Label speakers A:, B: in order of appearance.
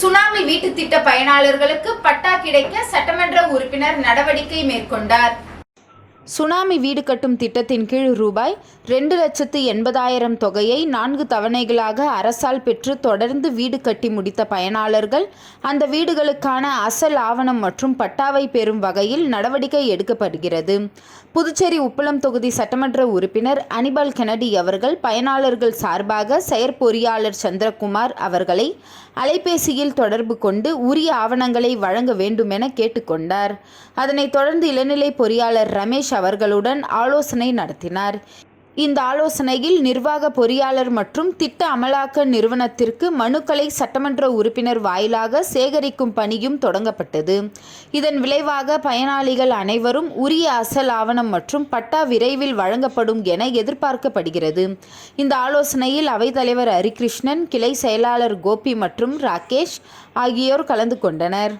A: Tsunami வீட்டு திட்ட பயனாளர்களுக்கு பட்டா கிடைக்க சட்டமன்ற உறுப்பினர் நடவடிக்கை மேற்கொண்டார். சுனாமி வீடு கட்டும் திட்டத்தின் கீழ் ரூபாய் ரெண்டு லட்சத்து எண்பதாயிரம் தொகையை நான்கு தவணைகளாக அரசால் பெற்று தொடர்ந்து வீடு கட்டி முடித்த பயனாளர்கள் அந்த வீடுகளுக்கான அசல் ஆவணம் மற்றும் பட்டாவை பெறும் வகையில் நடவடிக்கை எடுக்கப்படுகிறது. புதுச்சேரி உப்பளம் தொகுதி சட்டமன்ற உறுப்பினர் அனிபால் கெனடி அவர்கள் பயனாளர்கள் சார்பாக செயற்பொறியாளர் சந்திரகுமார் அவர்களை அலைபேசியில் தொடர்பு கொண்டு உரிய ஆவணங்களை வழங்க வேண்டுமென கேட்டுக்கொண்டார். அதனைத் தொடர்ந்து இளநிலை பொறியாளர் ரமேஷ் அவர்களுடன் ஆலோசனை நடத்தினார். இந்த ஆலோசனையில் நிர்வாக பொறியாளர் மற்றும் திட்ட அமலாக்க நிறுவனத்திற்கு மனுக்களை சட்டமன்ற உறுப்பினர் வாயிலாக சேகரிக்கும் பணியும் தொடங்கப்பட்டது. இதன் விளைவாக பயனாளிகள் அனைவரும் உரிய அசல் ஆவணம் மற்றும் பட்டா விரைவில் வழங்கப்படும் என எதிர்பார்க்கப்படுகிறது. இந்த ஆலோசனையில் அவைத்தலைவர் ஹரிகிருஷ்ணன் கிளை செயலாளர் கோபி மற்றும் ராகேஷ் ஆகியோர் கலந்து கொண்டனர்.